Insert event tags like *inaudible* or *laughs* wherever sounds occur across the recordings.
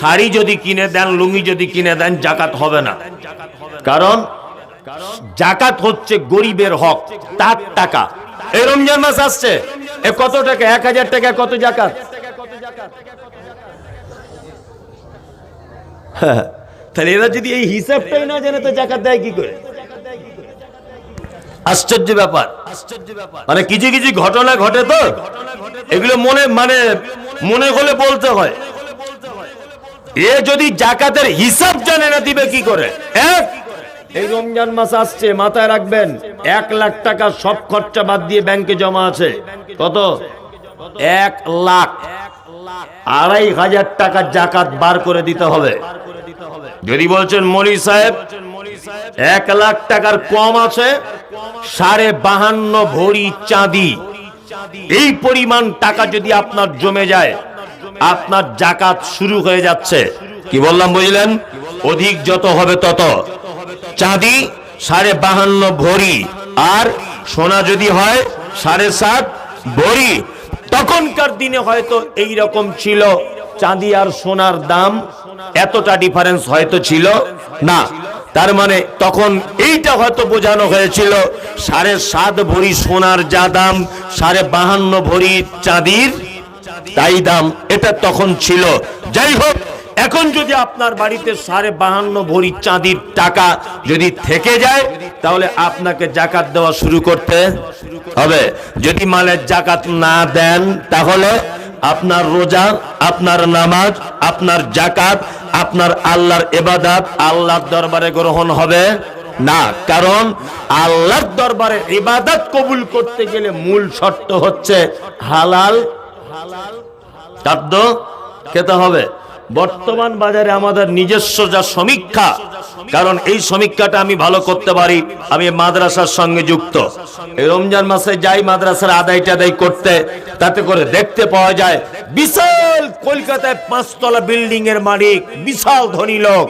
শাড়ি যদি কিনে দেন, লুঙ্গি যদি কিনে দেন, জাকাত হবে না। কারণ জাকাত হচ্ছে গরিবের হক, তার টাকা। এই রমজান মাস আসছে, এ কত টাকা? এক হাজার টাকা, কত জাকাত? *laughs* তাহলে এরা যদি এই হিসাবটাই না জানে, তো জাকাত দেয় কি করে? আশ্চর্য ব্যাপার। মানে কিছু কিছু ঘটনা ঘটে তো? এগুলো মনে মানে মনে হলে বলতে হয়। এ যদি জাকাতের হিসাব জানে না দিবে কি করে? এক এই রমজান মাস আসছে, মাথায় রাখবেন, এক লাখ টাকা সব খরচা বাদ দিয়ে ব্যাংকে জমা আছে। কত? এক লাখ। আড়াই হাজার টাকা জাকাত বার করে দিতে হবে। যদি বলছেন মলি সাহেব, এক লাখ টাকার কম আছে, সাড়ে বাহান্ন ভরি চাঁদি। এই পরিমাণ টাকা যদি আপনার জমে যায় আপনার জাকাত শুরু হয়ে যাচ্ছে। কি বললাম বুঝলেন? অধিক যত হবে তত। চাঁদি সাড়ে বাহান্ন ভরি, আর সোনা যদি হয় সাড়ে সাত ভরি। তখনকার দিনে হয়তো এই রকম ছিল, চাঁদি আর সোনার দাম এতটা ডিফারেন্স হয়তো ছিল না। তার মানে তখন এইটা হয়তো বোঝানো হয়েছিল, সাড়ে সাত ভরি সোনার যা দাম, সাড়ে বাহান্ন ভরি চাঁদির তাই দাম এটা তখন ছিল। যাই হোক, এখন যদি আপনার বাড়িতে সাড়ে বাহান্ন ভরি চাঁদির টাকা যদি থেকে যায়, তাহলে আপনাকে জাকাত দেওয়া শুরু করতে হবে। যদি মালের জাকাত না দেন, তাহলে আপনার রোজা, আপনার নামাজ, আপনার জাকাত, আপনার আল্লাহর এবাদাত আল্লাহর দরবারে গ্রহণ হবে না। কারণ আল্লাহর দরবারে ইবাদত কবুল করতে গেলে মূল শর্ত হচ্ছে হালাল খাদ্য খেতে হবে। বর্তমান বাজারে আমাদের নিজস্ব যা সমীক্ষা, কারণ এই সমীক্ষাটা আমি ভালো করতে পারি, আমি মাদ্রাসার সঙ্গে যুক্ত। এই রমজান মাসে যাই মাদ্রাসার আদায় টাদাই করতে, তাতে করে দেখতে পাওয়া যায়, বিশাল কলকাতায় পাঁচতলা বিল্ডিং এর মালিক, বিশাল ধনী লোক।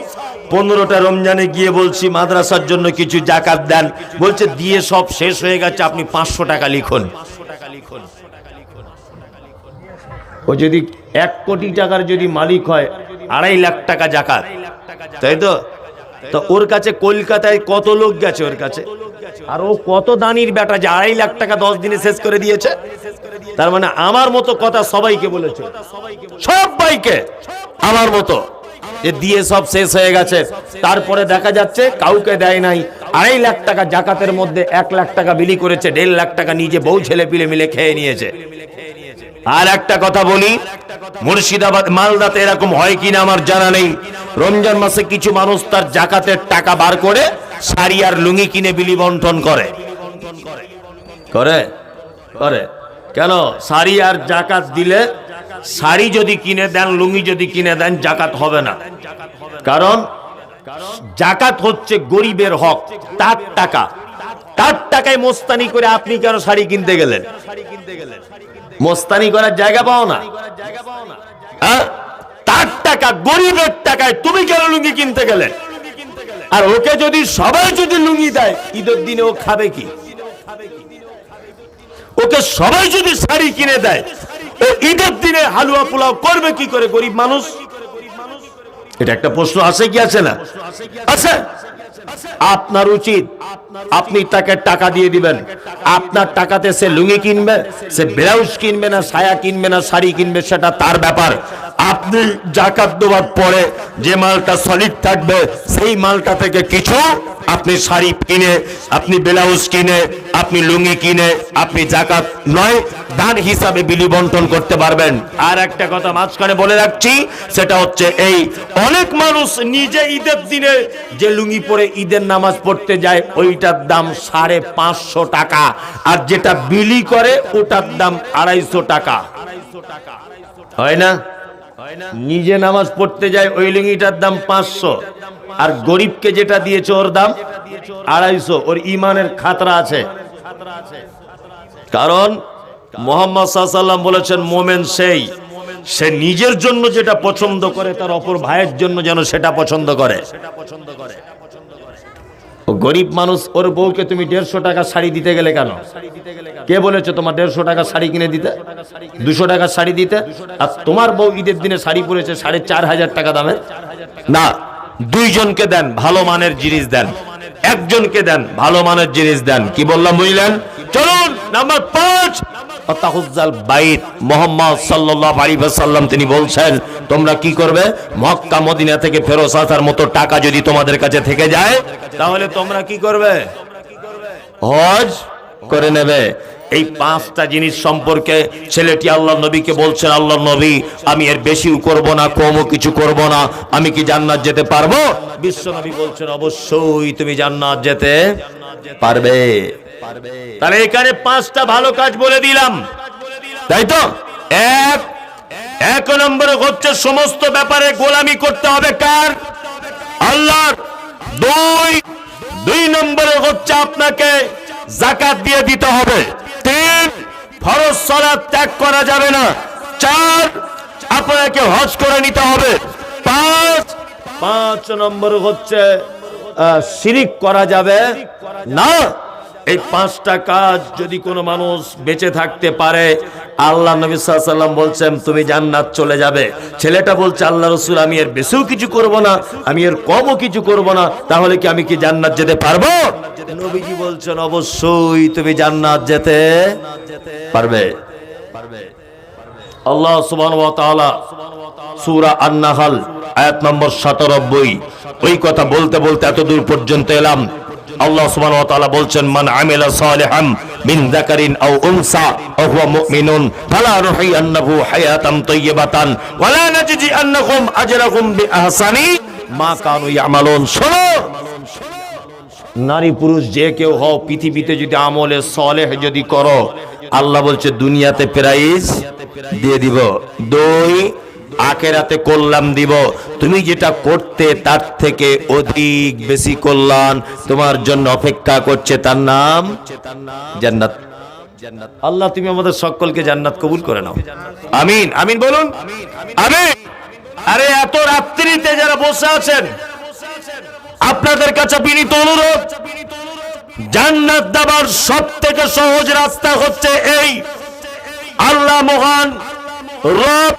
পনেরোটা রমজানে গিয়ে বলছি, মাদ্রাসার জন্য কিছু জাকাত দেন। বলছে, দিয়ে সব শেষ হয়ে গেছে, আপনি পাঁচশো টাকা লিখুন। ও যদি এক কোটি টাকার যদি মালিক হয়, আড়াই লাখ টাকা জাকাত। তাই তো? তো ওর কাছে কলকাতায় কত লোক গেছে ওর কাছে? আর ও কত দানির বেটা যে আড়াই লাখ টাকা দশ দিনে শেষ করে দিয়েছে? তার মানে আমার মতো কথা সবাইকে বলেছে। সবাইকে আমার মতো। যে দিয়ে সব শেষ হয়ে গেছে। তারপরে দেখা যাচ্ছে কাউকে দেয় নাই। আড়াই লাখ টাকা জাকাতের মধ্যে এক লাখ টাকা বিলি করেছে, দেড় লাখ টাকা নিজে বউ ছেলে পিলে মিলে খেয়ে নিয়েছে। আর একটা কথা বলি, মুর্শিদাবাদ, মালদাতে এরকম হয় কিনা আমার জানা নেই। রমজান মাসে কিছু মানুষ তার জাকাতের টাকা বার করে শাড়ি আর লুঙ্গি কিনে বিলি বন্টন করে। করে? করে। কেন? শাড়ি আর জাকাত দিলে শাড়ি যদি কিনে দেন, লুঙ্গি যদি কিনে দেন, জাকাত হবে না। কারণ জাকাত হচ্ছে গরিবের হক, তার টাকা। তার টাকায় মোস্তানি করে আপনি কেন শাড়ি কিনতে গেলেন? মোস্তানি করার জায়গা পাও না। হ্যাঁ? তার টাকা, গরিবের টাকায় তুমি কেন লুঙ্গি কিনতে গেলে? আর ওকে যদি সবাই যদি লুঙ্গি দেয়, ঈদের দিনে ও খাবে কি? ওকে সবাই যদি শাড়ি কিনে দেয়, ও ঈদের দিনে হালুয়া পোলাও করবে কি করে গরিব মানুষ? এটা একটা প্রশ্ন আছে কি আছে না? আছে আপনার উচিত, আপনি তাকে টাকা দিয়ে দিবেন। আপনার টাকাতে সে লুঙ্গি কিনবে, সে ব্লাউজ কিনবে না সায়া কিনবে না, শাড়ি কিনবে, সেটা তার ব্যাপার। আপনি জাকাত দেওয়ার পরে যে মালটা সলিড থাকবে, সেই মালটা থেকে কিছু আপনি শাড়ি কিনে, আপনি ব্লাউজ কিনে, আপনি লুঙ্গি কিনে, আপনি জাকাত নয়, দান হিসাবে বিলি বন্টন করতে পারবেন। আর একটা কথা মাঝখানে বলে রাখছি, সেটা হচ্ছে এই, অনেক মানুষ নিজে ঈদের দিনে যে লুঙ্গি পরে ঈদের নামাজ পড়তে যায়, ওইটার দাম সাড়ে পাঁচশো টাকা। আর যেটা বিলি করে, ওটার দাম আড়াইশো টাকা। হয় না? নিজে নামাজ পড়তে যায়, ওই লুঙ্গিটার দাম পাঁচশো। আর গরিবকে যেটা দিয়েছে ওর দাম আড়াইশো। ওর ইমানের খাতরা আছে। কারণ মোহাম্মদ সাল্লাম বলেছেন, মোমেন সেই, সে নিজের জন্য যেটা পছন্দ করে, তার অপর ভাইয়ের জন্য যেন সেটা পছন্দ করে। গরিব মানুষ, ওর বউকে তুমি দেড়শো টাকা শাড়ি দিতে গেলে কেন? কে বলেছে তোমার দেড়শো টাকা শাড়ি কিনে দিতে? দুশো টাকা শাড়ি দিতে? আর তোমার বউ ঈদের দিনে শাড়ি পরেছে সাড়ে চার হাজার টাকা দামের না, দুইজনকে দেন, ভালো মানের জিনিস দেন। একজনকে দেন, ভালো মানের জিনিস দেন। কি বললাম, বুঝলেন? চলুন, নাম্বার পাঁচ। তিনি বলছেন, তোমরা কি করবে? মক্কা, মদিনা থেকে ফেরত আসার মতো টাকা যদি তোমাদের কাছে থেকে যায়, তাহলে তোমরা কি করবে? হজ করে নেবে। এই পাঁচটা জিনিস সম্পর্কে ছেলেটি আল্লাহ নবীকে বলছেন আল্লাহ নবী, আমি এর বেশিও করব না, কমও কিছু করব না। আমি কি জান্নাত যেতে পারব? বিশ্ব নবী বলছেন, অবশ্যই তুমি জান্নাত যেতে পারবে। তাহলে এখানে পাঁচটা ভালো কাজ বলে দিলাম। তাই তো? এক এক নম্বরে হচ্ছে সমস্ত ব্যাপারে গোলামি করতে হবে। কার? আল্লাহর। দুই দুই নম্বরে হচ্ছে আপনাকে জাকাত দিয়ে দিতে হবে। তিন, ফরজ সালাত ত্যাগ করা যাবে না। চার, আপনাকে হজ করে নিতে হবে। পাঁচ পাঁচ নম্বর হচ্ছে শিরিক করা যাবে না। এই পাঁচটা কাজ যদি কোনো মানুষ বেঁচে থাকতে পারে, আল্লাহ নবী সাল্লাম বলছেন, তুমি জান্নাত চলে যাবে। ছেলেটা বলছে, আল্লাহ রসুল, আমি এর বেশিও কিছু করব না, আমি এর কমও কিছু করব না, তাহলে কি আমি কি জান্নাত যেতে পারব? নবীজি বলছেন, অবশ্যই তুমি জান্নাত যেতে পারবে। আল্লাহ সুবহান ওয়া তাআলা সূরা আন-নাহল, আয়াত নম্বর 97 ওই কথা বলতে বলতে এত দূর পর্যন্ত এলাম। আল্লাহ সুবহান ওয়া তাআলা বলছেন, মান আমিলা সালিহাম মিন যাকারিন আও উনসা আও হুয়া মুমিনুন, ফালা নুহিয়ান্নাহু হায়াতান তাইয়্যিবাতান, ওয়ালা নাজজি আন্নাহুম আজরাহুম বিআহসানি মা কানু ইয়ামালুন। শোনো, নারী পুরুষ যে কেউ হও, পৃথিবীতে যদি আমলে সলেহ যদি করো, আল্লাহ বলছে, দুনিয়াতে প্রাইজ দিয়ে দিব। দুই আখেরাতে কল্যাণ দিব। তুমি যেটা করতে তার থেকে অধিক বেশি কল্যাণ তোমার জন্য অপেক্ষা করছে। তার নাম? জান্নাত। আল্লাহ তুমি আমাদের সকলকে জান্নাত কবুল করে নাও। আমিন। আমিন বলুন। আমিন। আরে এত রাত্রিতে যারা বসে আছেন আপনাদের কাছে বিনীত অনুরোধ জান্নাত দেবার সব থেকে সহজ রাস্তা হচ্ছে এই। আল্লাহ মহান রব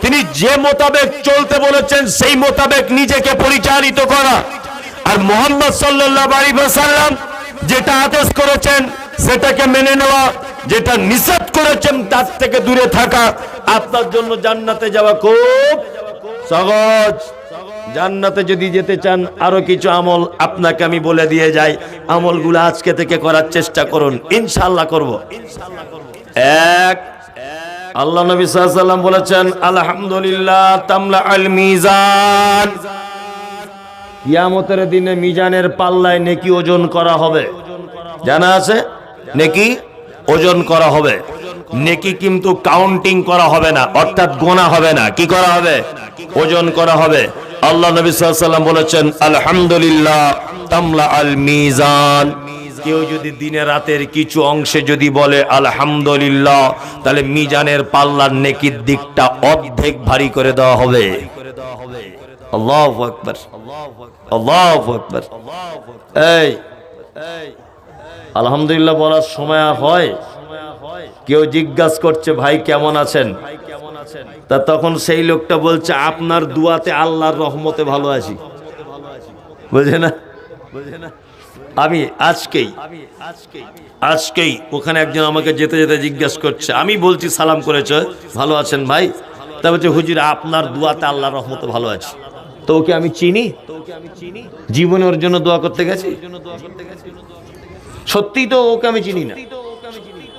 তিনি যে মোতাবেক চলতে বলেছেন, সেই মোতাবেক নিজেকে পরিচালিত করা। আর মোহাম্মদ আলাইহি যেটা আদেশ করেছেন, সেটাকে মেনে নেওয়া, যেটা নিষেধ করেছেন, তার থেকে দূরে থাকা। আপনার জন্য জান্নাতে যাওয়া খুব সহজ। জান্নাতে যদি যেতে চান, আরও কিছু আমল আপনাকে আমি বলে দিয়ে যাই। আমলগুলো আজকে থেকে করার চেষ্টা করুন। ইনশাল্লাহ করব। এক আল্লাহ নবী সাল্লাম বলেছেন, আলহামদুলিল্লাহ তামলা আল মিজান। কিয়ামতের দিনে মিজানের পাল্লায় নেকি ওজন করা হবে। জানা আছে? নেকি ওজন করা হবে। নেকি কিন্তু কাউন্টিং করা হবে না, অর্থাৎ গোনা হবে না। কি করা হবে? ওজন করা হবে। আল্লাহ নবী সাল্লাম বলেছেন, আলহামদুলিল্লাহ তামলা আল মিজান। কেউ যদি দিনে রাতের কিছু অংশে যদি বলে, আলহামদুলিল্লাহ তাহলে মিজানের পাল্লার নেকির দিকটা অর্ধেক ভারী করে দেওয়া হবে। আল্লাহু আকবার। আল্লাহু এই। আলহামদুলিল্লাহ বলার সময় হয়। কেউ জিজ্ঞাসা করছে, ভাই, কেমন আছেন? তা তখন সেই লোকটা বলছে, আপনার দুয়াতে আল্লাহর রহমতে ভালো আছি। বুঝে না? বুঝে না? আমি আজকেই আজকেই ওখানে একজন আমাকে যেতে যেতে জিজ্ঞাসা করছে। আমি বলছি, সালাম করেছে? ভালো আছেন ভাই? তা বলছে, হুজুর, আপনার দুয়াতে আল্লাহ রহমতে ভালো আছে। তো ওকে আমি চিনি। জীবনে ওর জন্য দোয়া করতে গেছি। সত্যি তো ওকে আমি চিনি না।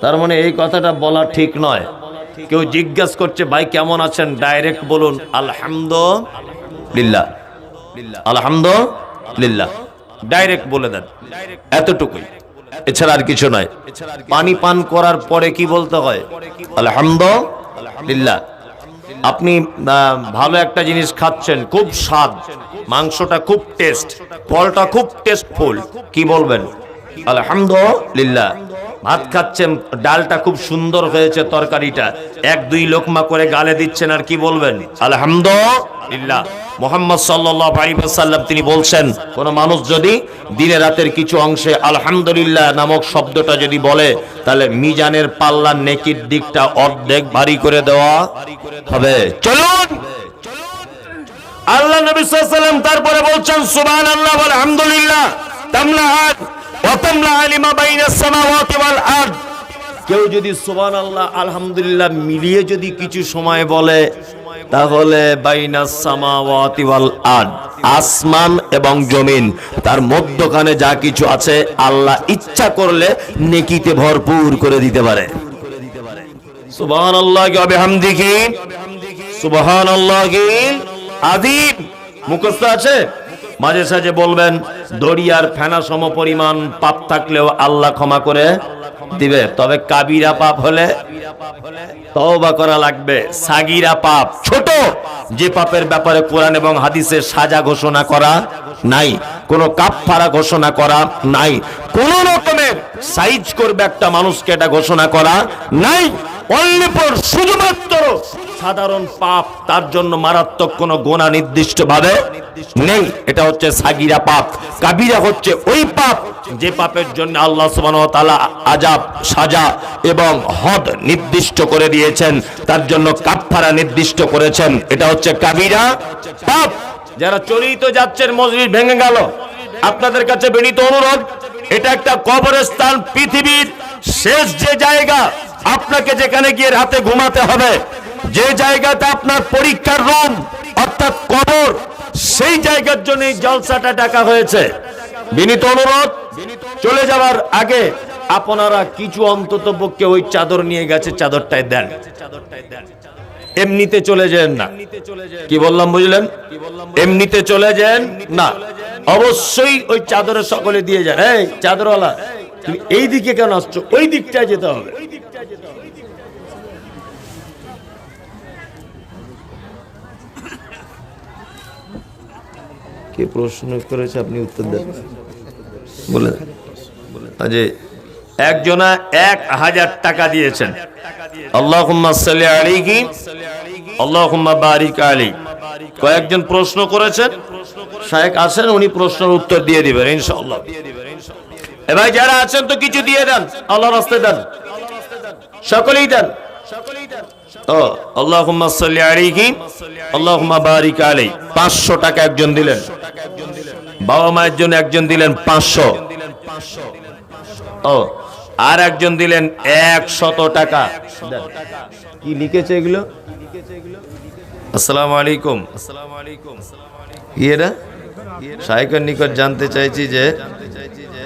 তার মানে এই কথাটা বলা ঠিক নয়। কেউ জিজ্ঞেস করছে, ভাই, কেমন আছেন? ডাইরেক্ট বলুন, আলহামদুলিল্লাহ। আলহামদুলিল্লাহ। ডাইরেক্ট বলে দেন। এতটুকুই। এছাড়া আর কিছু নয়। পানি পান করার পরে কি বলতে হয়? আলহামদুলিল্লাহ। আপনি ভালো একটা জিনিস খাচ্ছেন, খুব স্বাদ। মাংসটা খুব টেস্ট ফলটা খুব টেস্টফুল কি বলবেন? আলহামদুলিল্লাহ। ভাত খাচ্ছেন, ডালটা খুব সুন্দর হয়েছে তরকারিটা। এক দুই লোকমা করে গালে দিচ্ছেন আর কি বলবেন? আলহামদুলিল্লাহ। মোহাম্মদ আলিবাসাল্লাম তিনি বলছেন, কোন মানুষ যদি দিনে রাতের কিছু অংশে আলহামদুলিল্লাহ নামক শব্দটা যদি বলে, তাহলে মিজানের পাল্লার নেকির দিকটা অর্ধেক ভারী করে দেওয়া হবে। চলুন! আল্লাহ নবী সাল্লাম তারপরে বলছেন সুবহান আল্লাহ আলহামদুলিল্লাহ কেউ যদি সুবহান আল্লাহ আলহামদুলিল্লাহ মিলিয়ে যদি কিছু সময় বলে, তাহলে আসমান এবং জমিন, তার মধ্যখানে যা কিছু আছে আল্লাহ ইচ্ছা করলে নেকিতে ভরপুর করে দিতে পারে। সুবহান আল্লাহ কি সুবহান আল্লাহ কি আদিব মুখস্থ আছে? মাঝে সাঝে বলবেন, দড়িয়ার ফেনা সম পরিমাণ পাপ থাকলেও আল্লাহ ক্ষমা করে দিবে। তবে কাবিরা পাপ হলে তওবা করা লাগবে। সাগিরা পাপ ছোট, যে পাপের ব্যাপারে কোরআন এবং হাদিসের সাজা ঘোষণা করা নাই, কোনো কাপফারা ঘোষণা করা নাই। কোন রকমের সাইজ করবে একটা মানুষকে এটা ঘোষণা করা নাই। শুধুমাত্র সাধারণ পাপ, তার জন্য মারাত্মক কোন গোনা নির্দিষ্ট ভাবে নেই। এটা হচ্ছে সাগিরা পাপ। কাবিরা হচ্ছে ওই পাপ যে পাপের জন্য আল্লাহ ওয়া তাআলা আজাব সাজা এবং হদ নির্দিষ্ট করে দিয়েছেন। তার জন্য কাফফারা নির্দিষ্ট করেছেন। এটা হচ্ছে কাবিরা পাপ। যারা চরিত যাচ্ছেন মসজিদ ভেঙে গেল, আপনাদের কাছে বিনীত অনুরোধ, এটা একটা কবরস্থান, পৃথিবীর শেষ যে জায়গা আপনাকে যেখানে গিয়ে রাতে ঘুমাতে হবে, যে জায়গাতে আপনার পরীক্ষার রুম, অর্থাৎ কবর, সেই জায়গার জন্য জলসাটা ডাকা হয়েছে। বিনীত অনুরোধ, চলে যাওয়ার আগে আপনারা কিছু অন্তত পক্ষে ওই চাদর নিয়ে গেছে চাদরটায় দেন। এমনিতে চলে যান না। কি বললাম, বুঝলেন? এমনিতে চলে যান না। অবশ্যই ওই চাদরে সকলে দিয়ে যান। এই, চাদরওয়ালা, তুমি এই দিকে কেন আসছো? ওই দিকটায় যেতে হবে। কে প্রশ্ন করেছে আপনি উত্তর দেন। বলে যে একজনা এক হাজার টাকা দিয়েছেন। কয়েকজন প্রশ্ন করেছেন। শায়েক আসেন উনি প্রশ্নের উত্তর দিয়ে দিবেন, ইনশাআল্লাহ। এবার যারা আছেন তো কিছু দিয়ে দেন আল্লাহ রাস্তায় দেন। সকলেই দেন 500 টাকা একজন দিলেন। বাবা মায়ের জন্য একজন দিলেন 500 ও আর একজন দিলেন 100 টাকা। কি লিখেছে এগুলো? আসসালামু আলাইকুম। ইয়েরা নিকট জানতে চাইছি যে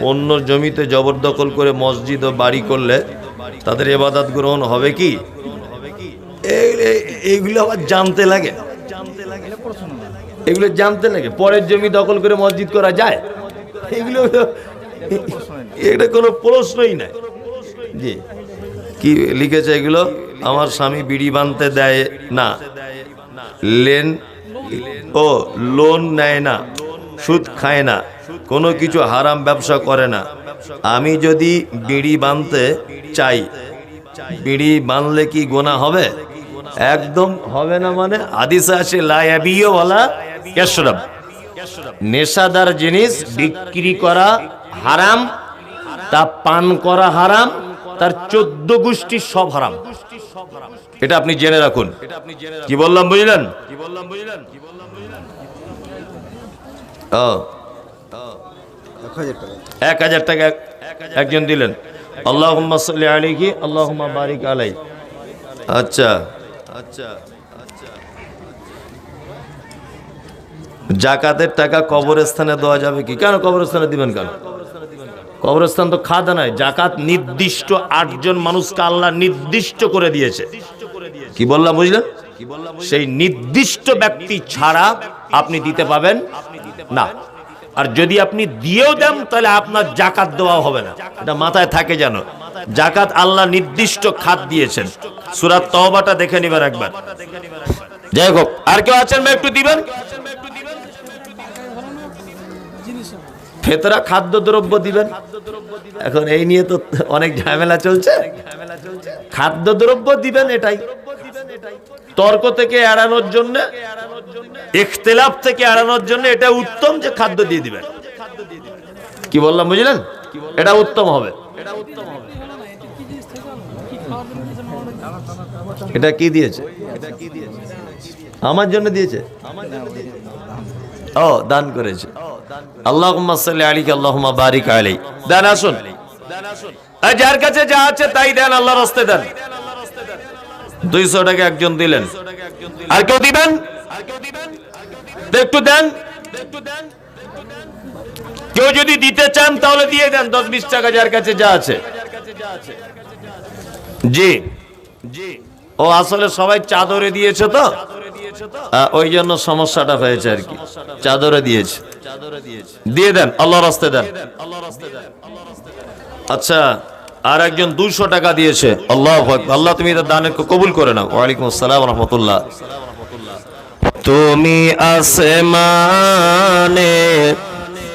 অন্য জমিতে জবরদখল করে মসজিদ ও বাড়ি করলে তাদের এবাদত গ্রহণ হবে কি? এই- এই- এইগুলো আবার জানতে লাগে। এগুলো জানতে লাগে। পরের জমি দখল করে মসজিদ করা যায়? এগুলো এটা কোনো প্রশ্নই নাই। জি। কি লিখেছে এগুলো? আমার স্বামী বিড়ি বানতে দেয় না। লেন ও, লোন নেয় না। সুদ খায় না। কোনো কিছু হারাম ব্যবসা করে না। আমি যদি বিড়ি বানতে চাই, বিড়ি বানলে কি গোনা হবে? একদম হবে না মানে হাদিসে আছে লায়াবিও কেশরব নেশাদার জিনিস বিক্রি করা হারাম, তা পান করা হারাম, তার চোদ্দ গোষ্ঠী সব হারাম। এটা আপনি জেনে রাখুন। কি বললাম বুঝলেন কি বললাম, বুঝলেন? ও। এক হাজার টাকা। একজন দিলেন। আল্লাহ সাল্লি আলাইহি আল্লাহ বারিক আলাই। আচ্ছা। জাকাতের টাকা কবরস্থানে দেওয়া যাবে কি? কেন কবরস্থানে দিবেন কেন? কবরস্থান তো খাদা নয় জাকাত নির্দিষ্ট আটজন মানুষকে আল্লাহ নির্দিষ্ট করে দিয়েছে। কি বললাম বুঝলেন? সেই নির্দিষ্ট ব্যক্তি ছাড়া আপনি দিতে পাবেন না। আর যদি আপনি দিয়েও দেন, তাহলে আপনার জাকাত দেওয়া হবে না। এটা মাথায় থাকে যেন। জাকাত আল্লাহ নির্দিষ্ট খাত দিয়েছেন। সুরাত তহবাটা দেখে নিবেন একবার। যাই হোক, আর কেউ আছেন বা একটু দিবেন? ফেতরা খাদ্য দ্রব্য দিবেন? এখন এই নিয়ে তো অনেক ঝামেলা চলছে। খাদ্য দ্রব্য দিবেন এটাই। তর্ক থেকে এড়ানোর জন্য ইখতিলাফ থেকে এড়ানোর জন্য এটা উত্তম যে খাদ্য দিয়ে দিবেন। কি বললাম, বুঝলেন? এটা উত্তম হবে। এটা কি দিয়েছে? আমার জন্য দিয়েছে? ও, দান করেছে। আল্লাহ আলী আল্লাহ বারিক আলী দেন, আসুন। যার কাছে যা আছে তাই দেন আল্লাহ রস্তে দেন। দুইশো টাকা একজন দিলেন। আর কেউ দিবেন? একটু দেন। কেউ যদি দিতে চান তাহলে দিয়ে দেন, দশ বিশ টাকা যার কাছে যা আছে। জি। জি ও, আসলে সবাই চাদরে দিয়েছে তো? ওই জন্য সমস্যাটা হয়েছে আর কি। চাদরে দিয়েছে। দিয়ে দেন আল্লাহ রাস্তে দেন। আচ্ছা আর একজন দুশো টাকা দিয়েছে। আল্লাহ আল্লাহ তুমি দানের কবুল করে নাও। ওয়ালাইকুম আসসালাম রহমতুল্লাহ। তুমি আসমানে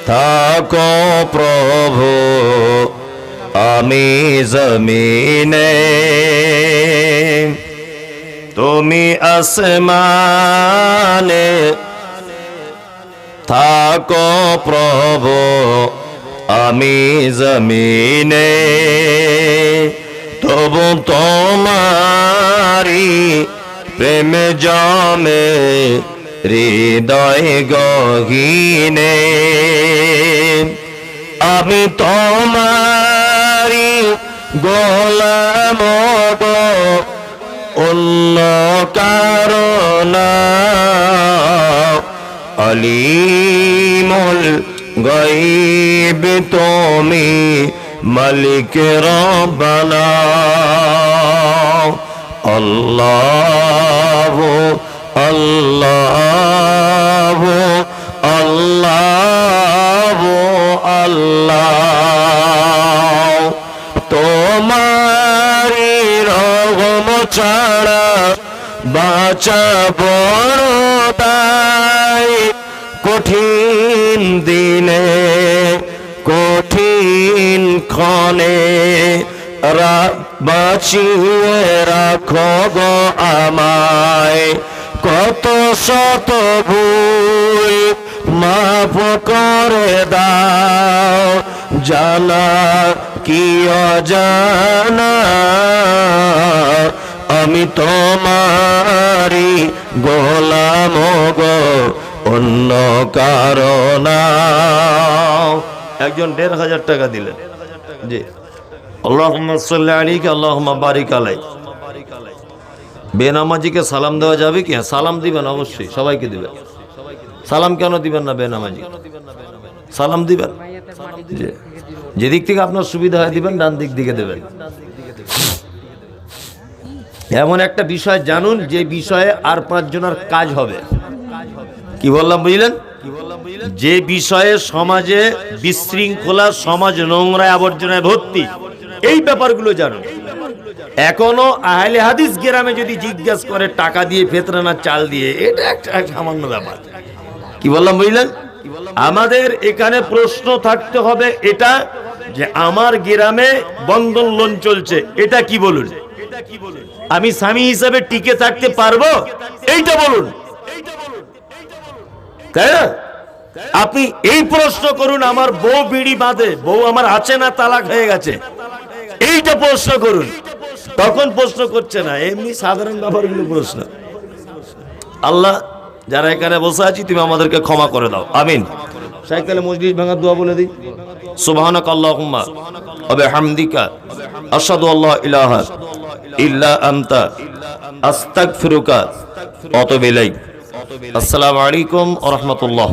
থাকো প্রভু আমি জমিনে। তুমি আসমানে থাকো প্রভু আমি জমিনে। তবু তোমারি প্রেম জমে হৃদয় গহিনে। আমি তোমারি গোলাম অন্য কারণা। আলিমুল গাইব তুমি মালিক রব্বানা। আল্লাহ রা- বাঁচিয়ে রাখো গো আমায়। কত শত ভুল মাফ করে দাও, জানা কি অজানা? আমি তোমারি গোলাম গো, অন্য কারণা একজন দেড় হাজার টাকা দিলেন। বেনামাজিকে সালাম দেওয়া যাবে কি? হ্যাঁ, সালাম দিবেন অবশ্যই সবাইকে দিবেন। সালাম কেন দিবেন না বেনামাজি? সালাম দিবেন? জি। যেদিক থেকে আপনার সুবিধা হয় দিবেন ডান দিক দিকে দেবেন। এমন একটা বিষয় জানুন যে বিষয়ে আর পাঁচজনের কাজ হবে। কি বললাম বুঝলেন? যে বিষয়ে সমাজে বিশৃঙ্খলা, সমাজ নোংরা আবর্জনায় ভর্তি, এই ব্যাপারগুলো জানো এখনও আহলে হাদিস গ্রামে যদি জিজ্ঞেস করে টাকা দিয়ে ফেতরানা চাল দিয়ে, এটা একটা সামান্য ব্যাপার। কি বললাম, বুঝলেন? আমাদের এখানে প্রশ্ন থাকতে হবে এটা যে আমার গ্রামে বন্ধন লোন চলছে, এটা কি বলুন? আমি স্বামী হিসাবে টিকে থাকতে পারব? এইটা বলুন। তাই না? আপনি এই প্রশ্ন করুন, আমার বউ বিড়ি বাঁধে, বউ আমার আছে না তালাক হয়ে গেছে? এইটা প্রশ্ন করুন। তখন প্রশ্ন করছে না, এমনি সাধারণ ব্যাপারগুলো প্রশ্ন। আল্লাহ, যারা এখানে বসে আছি, তুমি আমাদেরকে ক্ষমা করে দাও। আমিন। শাইখ তাহলে দোয়া বলে দিই। ইলাহা ইল্লা আস্তাগফিরুকা আসসালামু আলাইকুম ওয়া রাহমাতুল্লাহ।